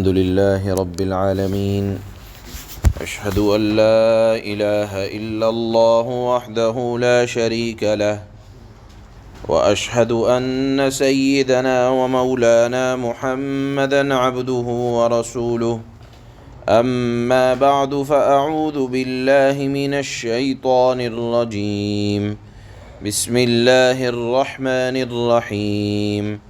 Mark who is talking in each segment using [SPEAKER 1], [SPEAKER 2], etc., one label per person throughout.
[SPEAKER 1] الحمد لله رب العالمين. أشهد أن لا إله إلا الله وحده لا شريك له. وأشهد أن سيدنا ومولانا محمدا عبده ورسوله. أما بعد فأعوذ بالله من الشيطان الرجيم. بسم الله الرحمن الرحيم.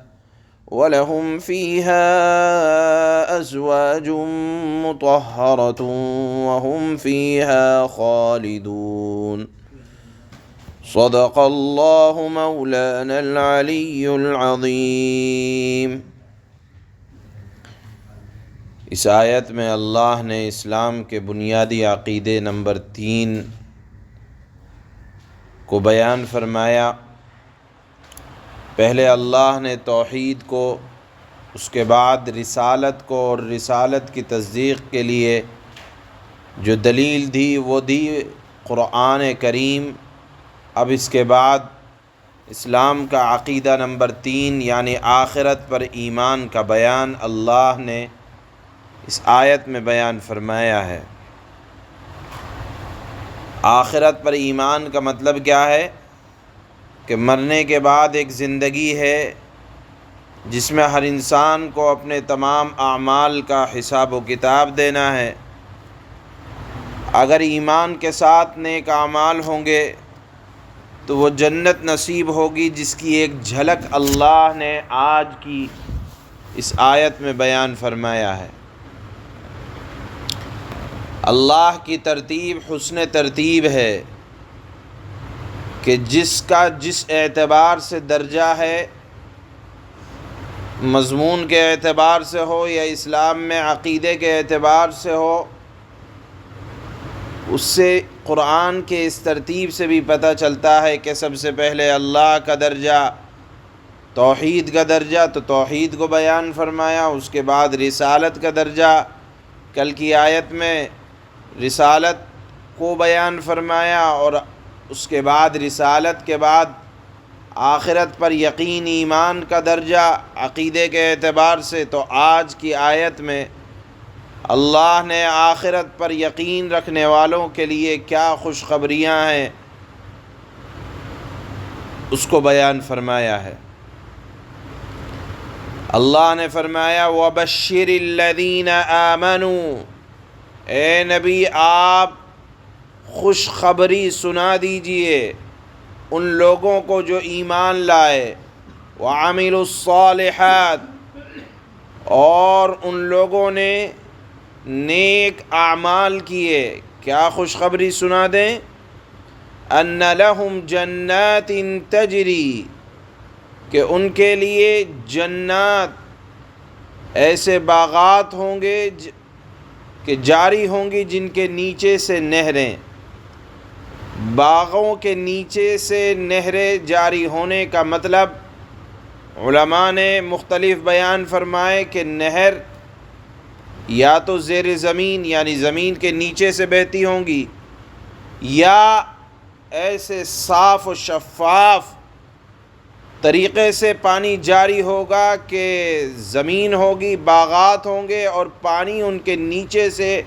[SPEAKER 1] ولهم فيها أزواج مطهرة وهم فيها خالدون. صدق الله مولانا العلي العظيم. اس آیت میں اللہ نے اسلام کے بنیادی عقیدے نمبر تین کو بیان فرمایا. پہلے اللہ نے توحید کو، اس کے بعد رسالت کو اور رسالت کی تصدیق کے لیے جو دلیل دی وہ دی قرآن کریم۔ اب اس کے بعد اسلام کا عقیدہ نمبر تین یعنی آخرت پر ایمان کا بیان اللہ نے اس آیت میں بیان فرمایا ہے۔ آخرت پر ایمان کا مطلب کیا ہے؟ کہ مرنے کے بعد ایک زندگی ہے جس میں ہر انسان کو اپنے تمام اعمال کا حساب و کتاب دینا ہے۔ اگر ایمان کے ساتھ نیک اعمال ہوں گے تو وہ جنت نصیب ہوگی جس کی ایک جھلک اللہ نے آج کی اس آیت میں بیان فرمایا ہے۔ اللہ کی ترتیب حسن ترتیب ہے۔ کہ جس کا جس اعتبار سے درجہ ہے، مضمون کے اعتبار سے ہو یا اسلام میں عقیدے کے اعتبار سے ہو، اس سے قرآن کے اس ترتیب سے بھی پتہ چلتا ہے کہ سب سے پہلے اللہ کا درجہ، توحید کا درجہ، تو توحید کو بیان فرمایا، اس کے بعد رسالت کا درجہ، کل کی آیت میں رسالت کو بیان فرمایا اور اس کے بعد رسالت کے بعد آخرت پر یقین ایمان کا درجہ عقیدے کے اعتبار سے تو آج کی آیت میں اللہ نے آخرت پر یقین رکھنے والوں کے لیے کیا خوشخبریاں ہیں، اس کو بیان فرمایا ہے۔ اللہ نے فرمایا، وبشر الذین آمنوا۔ اے نبی، آپ خوشخبری سنا دیجیے۔ ان لوگوں کو جو ایمان لائے۔ وعمل الصالحات۔ اور ان لوگوں نے نیک اعمال کیے۔ کیا خوشخبری سنا دیں؟ ان لہم جنات تجری۔ کہ ان کے لیے جنات ایسے باغات ہوں گے کہ جاری ہوں گی جن کے نیچے سے نہریں۔ باغوں کے نیچے سے نہریں جاری ہونے کا مطلب علماء نے مختلف بیان فرمائے کہ نہر یا تو زیر زمین یعنی زمین کے نیچے سے بہتی ہوں گی یا ایسے صاف و شفاف طریقے سے پانی جاری ہوگا کہ زمین ہوگی، باغات ہوں گے اور پانی ان کے نیچے سے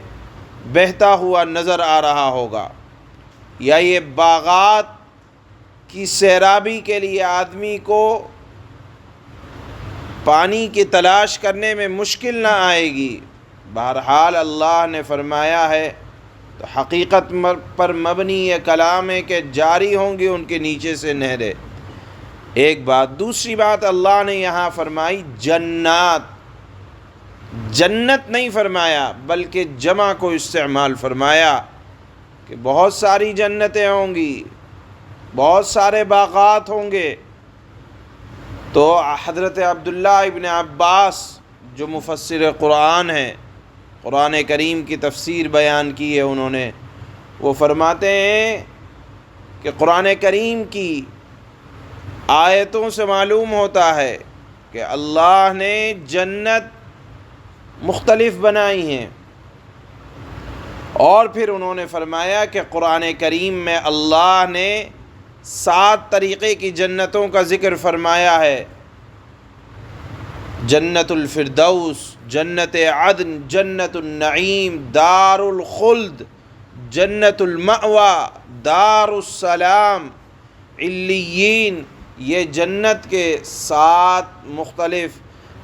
[SPEAKER 1] بہتا ہوا نظر آ رہا ہوگا۔ یا یہ باغات کی سیرابی کے لیے آدمی کو پانی کی تلاش کرنے میں مشکل نہ آئے گی۔ بہرحال اللہ نے فرمایا ہے، تو حقیقت پر مبنی یہ کلام ہے کہ جاری ہوں گی ان کے نیچے سے نہرے ایک بات، دوسری بات اللہ نے یہاں فرمائی، جنات۔ جنت نہیں فرمایا، بلکہ جمع کو استعمال فرمایا۔ کہ بہت ساری جنتیں ہوں گی، بہت سارے باغات ہوں گے۔ تو حضرت عبداللہ ابن عباس جو مفسر قرآن ہیں، قرآن کریم کی تفسیر بیان کی ہے انہوں نے، وہ فرماتے ہیں کہ قرآن کریم کی آیتوں سے معلوم ہوتا ہے کہ اللہ نے جنت مختلف بنائی ہیں۔ اور پھر انہوں نے فرمایا کہ قرآن کریم میں اللہ نے سات طریقے کی جنتوں کا ذکر فرمایا ہے۔ جنت الفردوس، جنت عدن، جنت النعیم، دار الخلد، جنت المأوا دار السلام، علیین۔ یہ جنت کے سات مختلف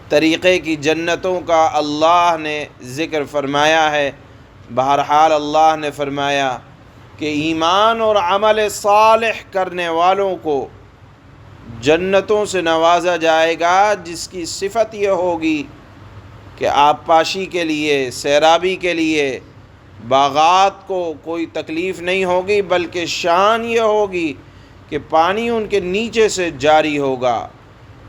[SPEAKER 1] طریقے کی جنتوں کا اللہ نے ذکر فرمایا ہے۔ بہرحال اللہ نے فرمایا کہ ایمان اور عمل صالح کرنے والوں کو جنتوں سے نوازا جائے گا، جس کی صفت یہ ہوگی کہ آپ پاشی کے لیے، سیرابی کے لیے باغات کو کوئی تکلیف نہیں ہوگی، بلکہ شان یہ ہوگی کہ پانی ان کے نیچے سے جاری ہوگا۔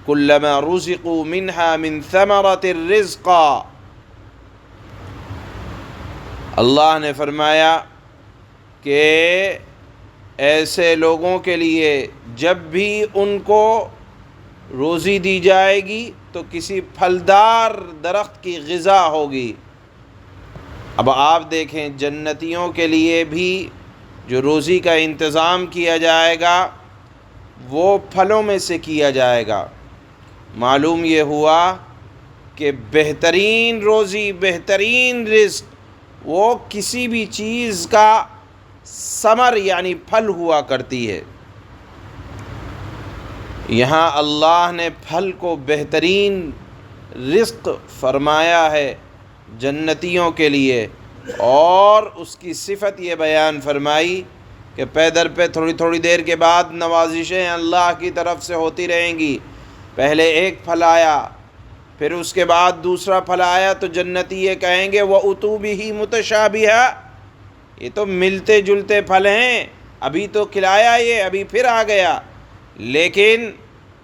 [SPEAKER 1] کلما رزقوا منها من ثمرت الرزقا اللہ نے فرمایا کہ ایسے لوگوں کے لیے جب بھی ان کو روزی دی جائے گی تو کسی پھلدار درخت کی غذا ہوگی۔ اب آپ دیکھیں جنتیوں کے لیے بھی جو روزی کا انتظام کیا جائے گا، وہ پھلوں میں سے کیا جائے گا۔ معلوم یہ ہوا کہ بہترین روزی، بہترین رزق وہ کسی بھی چیز کا ثمر یعنی پھل ہوا کرتی ہے۔ یہاں اللہ نے پھل کو بہترین رزق فرمایا ہے جنتیوں کے لیے اور اس کی صفت یہ بیان فرمائی کہ پیدر پہ تھوڑی تھوڑی دیر کے بعد نوازشیں اللہ کی طرف سے ہوتی رہیں گی۔ پہلے ایک پھل آیا پھر اس کے بعد دوسرا پھل آیا تو جنتی یہ کہیں گے، وہ اتوبی ہی متشابہ یہ تو ملتے جلتے پھل ہیں۔ ابھی تو کھلایا یہ، ابھی پھر آ گیا۔ لیکن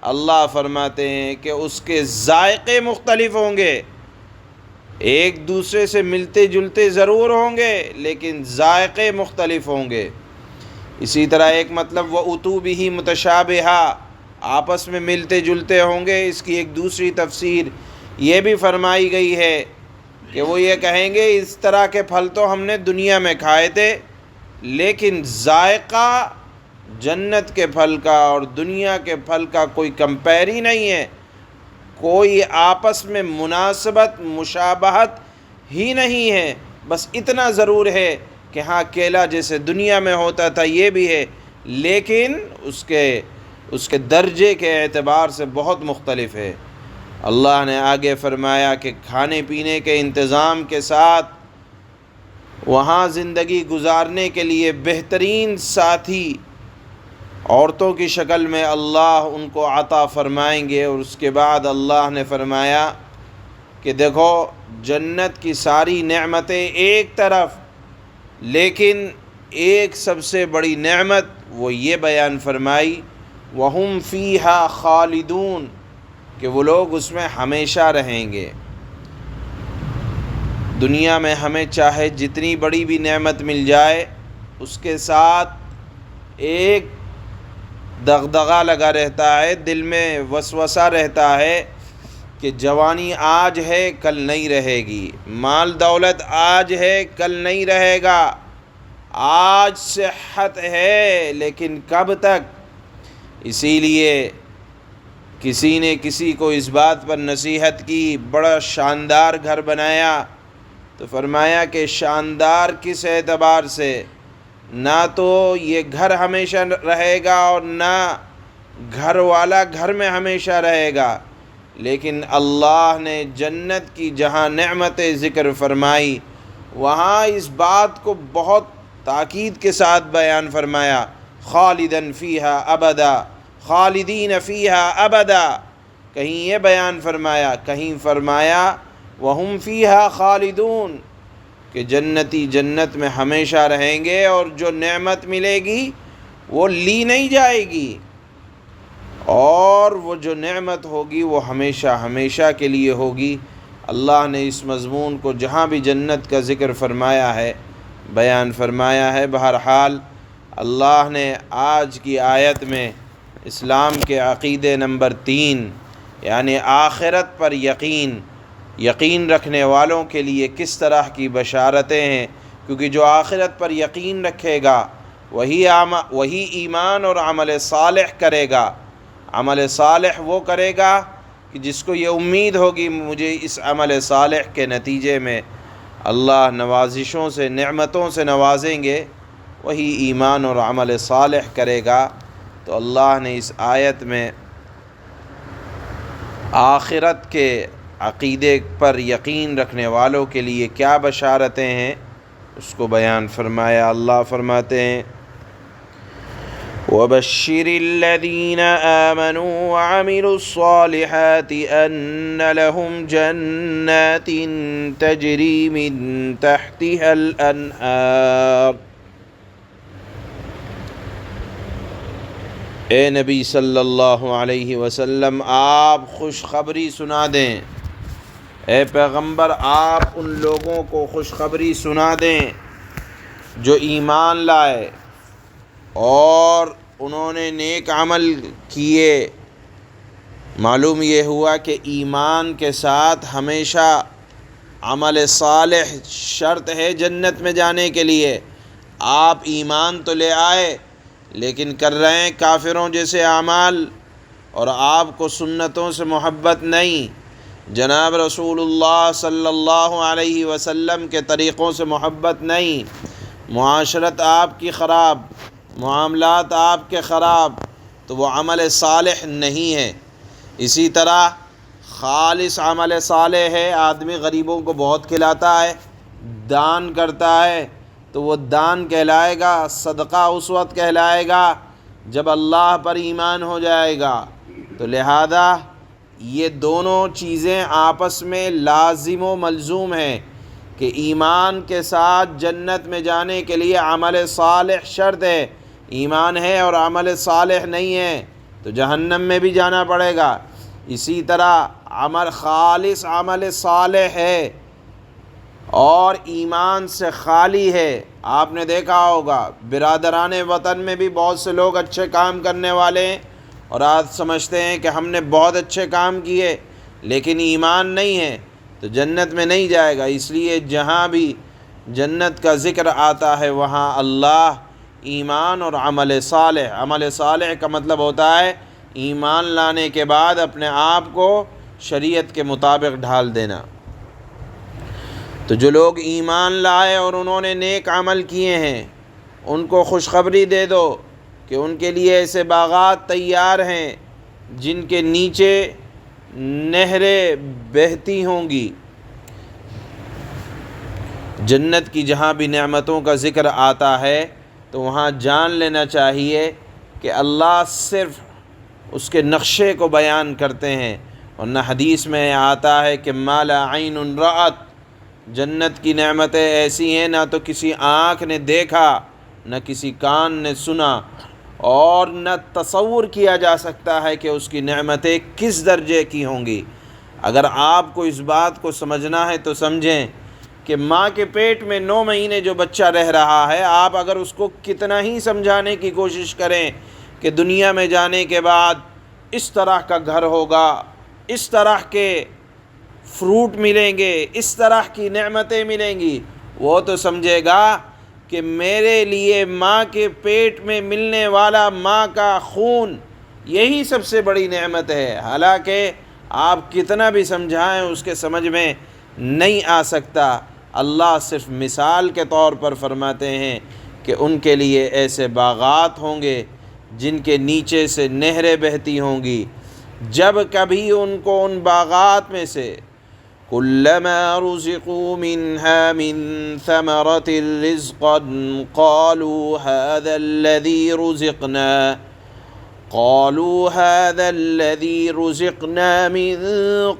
[SPEAKER 1] اللہ فرماتے ہیں کہ اس کے ذائقے مختلف ہوں گے۔ ایک دوسرے سے ملتے جلتے ضرور ہوں گے، لیکن ذائقے مختلف ہوں گے۔ اسی طرح ایک مطلب وہ اتو بھی متشابہ آپس میں ملتے جلتے ہوں گے۔ اس کی ایک دوسری تفسیر یہ بھی فرمائی گئی ہے کہ وہ یہ کہیں گے، اس طرح کے پھل تو ہم نے دنیا میں کھائے تھے، لیکن ذائقہ جنت کے پھل کا اور دنیا کے پھل کا کوئی کمپیر ہی نہیں ہے۔ کوئی آپس میں مناسبت، مشابہت ہی نہیں ہے۔ بس اتنا ضرور ہے کہ ہاں کیلا جیسے دنیا میں ہوتا تھا یہ بھی ہے، لیکن اس کے اس کے درجے کے اعتبار سے بہت مختلف ہے۔ اللہ نے آگے فرمایا کہ کھانے پینے کے انتظام کے ساتھ وہاں زندگی گزارنے کے لیے بہترین ساتھی عورتوں کی شکل میں اللہ ان کو عطا فرمائیں گے اور اس کے بعد اللہ نے فرمایا کہ دیکھو، جنت کی ساری نعمتیں ایک طرف، لیکن ایک سب سے بڑی نعمت وہ یہ بیان فرمائی وہم فیہا خالدون۔ کہ وہ لوگ اس میں ہمیشہ رہیں گے۔ دنیا میں ہمیں چاہے جتنی بڑی بھی نعمت مل جائے، اس کے ساتھ ایک دغدغہ لگا رہتا ہے، دل میں وسوسہ رہتا ہے کہ جوانی آج ہے، کل نہیں رہے گی۔ مال دولت آج ہے، کل نہیں رہے گا۔ آج صحت ہے، لیکن کب تک؟ اسی لیے کسی نے کسی کو اس بات پر نصیحت کی، بڑا شاندار گھر بنایا۔ تو فرمایا کہ شاندار کس اعتبار سے؟ نہ تو یہ گھر ہمیشہ رہے گا اور نہ گھر والا گھر میں ہمیشہ رہے گا۔ لیکن اللہ نے جنت کی جہاں نعمت ذکر فرمائی، وہاں اس بات کو بہت تاکید کے ساتھ بیان فرمایا، خالدن فیہا ابدا۔ خالدین فیہا ابدا۔ کہیں یہ بیان فرمایا، کہیں فرمایا، وہم فیہا خالدون، کہ جنتی جنت میں ہمیشہ رہیں گے اور جو نعمت ملے گی، وہ لی نہیں جائے گی۔ اور وہ جو نعمت ہوگی، وہ ہمیشہ ہمیشہ کے لیے ہوگی۔ اللہ نے اس مضمون کو جہاں بھی جنت کا ذکر فرمایا ہے، بیان فرمایا ہے۔ بہرحال، اللہ نے آج کی آیت میں اسلام کے عقیدے نمبر تین یعنی آخرت پر یقین یقین رکھنے والوں کے لیے کس طرح کی بشارتیں ہیں؟ کیونکہ جو آخرت پر یقین رکھے گا، وہی وہی ایمان اور عمل صالح کرے گا۔ عمل صالح وہ کرے گا کہ جس کو یہ امید ہوگی، مجھے اس عمل صالح کے نتیجے میں اللہ نوازشوں سے، نعمتوں سے نوازیں گے، وہی ایمان اور عمل صالح کرے گا۔ تو اللہ نے اس آیت میں آخرت کے عقیدے پر یقین رکھنے والوں کے لیے کیا بشارتیں ہیں؟ اس کو بیان فرمایا، اللہ فرماتے ہیں، وبشر الذين آمنوا وعملوا الصالحات أن لهم جنات تجري من تحتها الأنهار اے نبی صلی اللہ علیہ وسلم، آپ خوشخبری سنا دیں۔ اے پیغمبر، آپ ان لوگوں کو خوشخبری سنا دیں جو ایمان لائے اور انہوں نے نیک عمل کیے۔ معلوم یہ ہوا کہ ایمان کے ساتھ ہمیشہ عمل صالح شرط ہے جنت میں جانے کے لیے۔ آپ ایمان تو لے آئے لیکن کر رہے ہیں کافروں جیسے اعمال اور آپ کو سنتوں سے محبت نہیں۔ جناب رسول اللہ صلی اللہ علیہ وسلم کے طریقوں سے محبت نہیں۔ معاشرت آپ کی خراب، معاملات آپ کے خراب، تو وہ عمل صالح نہیں ہے۔ اسی طرح خالص عمل صالح ہے، آدمی غریبوں کو بہت کھلاتا ہے، دان کرتا ہے تو وہ دان کہلائے گا، صدقہ اس وقت کہلائے گا جب اللہ پر ایمان ہو جائے گا۔ تو لہذا یہ دونوں چیزیں آپس میں لازم و ملزوم ہیں کہ ایمان کے ساتھ جنت میں جانے کے لیے عمل صالح شرط ہے۔ ایمان ہے اور عمل صالح نہیں ہے تو جہنم میں بھی جانا پڑے گا۔ اسی طرح عمل خالص، عمل صالح ہے۔ اور ایمان سے خالی ہے۔ آپ نے دیکھا ہوگا، برادران وطن میں بھی بہت سے لوگ اچھے کام کرنے والے ہیں اور آج سمجھتے ہیں کہ ہم نے بہت اچھے کام کیے، لیکن ایمان نہیں ہے، تو جنت میں نہیں جائے گا۔ اس لیے جہاں بھی جنت کا ذکر آتا ہے، وہاں اللہ ایمان اور عمل صالح عمل صالح کا مطلب ہوتا ہے ایمان لانے کے بعد اپنے آپ کو شریعت کے مطابق ڈھال دینا۔ تو جو لوگ ایمان لائے اور انہوں نے نیک عمل کیے ہیں، ان کو خوشخبری دے دو کہ ان کے لیے ایسے باغات تیار ہیں جن کے نیچے نہریں بہتی ہوں گی۔ جنت کی جہاں بھی نعمتوں کا ذکر آتا ہے، تو وہاں جان لینا چاہیے کہ اللہ صرف اس کے نقشے کو بیان کرتے ہیں۔ اور نہ حدیث میں آتا ہے کہ مالا عین رعت جنت کی نعمتیں ایسی ہیں، نہ تو کسی آنکھ نے دیکھا، نہ کسی کان نے سنا اور نہ تصور کیا جا سکتا ہے کہ اس کی نعمتیں کس درجے کی ہوں گی۔ اگر آپ کو اس بات کو سمجھنا ہے تو سمجھیں کہ ماں کے پیٹ میں نو مہینے جو بچہ رہ رہا ہے، آپ اگر اس کو کتنا ہی سمجھانے کی کوشش کریں کہ دنیا میں جانے کے بعد اس طرح کا گھر ہوگا، اس طرح کے فروٹ ملیں گے، اس طرح کی نعمتیں ملیں گی۔ وہ تو سمجھے گا کہ میرے لیے ماں کے پیٹ میں ملنے والا ماں کا خون یہی سب سے بڑی نعمت ہے۔ حالانکہ آپ کتنا بھی سمجھائیں، اس کے سمجھ میں نہیں آ سکتا۔ اللہ صرف مثال کے طور پر فرماتے ہیں کہ ان کے لیے ایسے باغات ہوں گے جن کے نیچے سے نہریں بہتی ہوں گی۔ جب کبھی ان کو ان باغات میں سے كلما رزقوا منها من ثمرة رزقا قالوا هذا الذي رزقنا، قالوا هذا الذي رزقنا من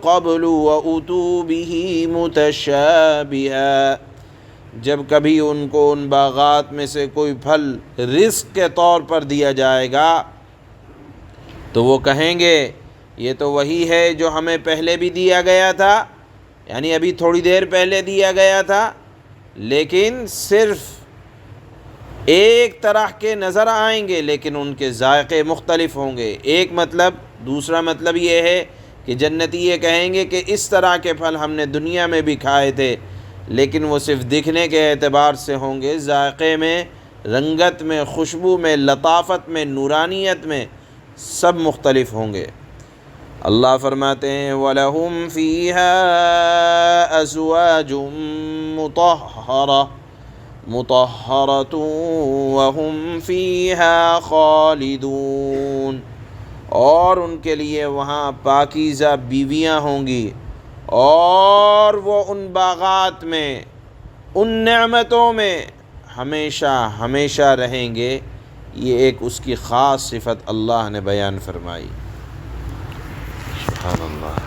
[SPEAKER 1] قبل وأتوا به متشابها۔ جب کبھی ان کو ان باغات میں سے کوئی پھل رزق کے طور پر دیا جائے گا، تو وہ کہیں گے، یہ تو وہی ہے جو ہمیں پہلے بھی دیا گیا تھا۔ یعنی ابھی تھوڑی دیر پہلے دیا گیا تھا، لیکن صرف ایک طرح کے نظر آئیں گے، لیکن ان کے ذائقے مختلف ہوں گے۔ ایک مطلب دوسرا مطلب یہ ہے کہ جنتی یہ کہیں گے کہ اس طرح کے پھل ہم نے دنیا میں بھی کھائے تھے، لیکن وہ صرف دکھنے کے اعتبار سے ہوں گے۔ ذائقے میں، رنگت میں، خوشبو میں، لطافت میں، نورانیت میں سب مختلف ہوں گے۔ اللہ فرماتے ہیں، وَلَهُمْ فِيهَا أَزْوَاجٌ مُطَهَّرَةٌ مُطَهَّرَةٌ وَهُمْ فِيهَا خَالِدُونَ۔ اور ان کے لیے وہاں پاکیزہ بیویاں ہوں گی۔ اور وہ ان باغات میں، ان نعمتوں میں ہمیشہ ہمیشہ رہیں گے۔ یہ ایک اس کی خاص صفت اللہ نے بیان فرمائی۔ سبحان اللہ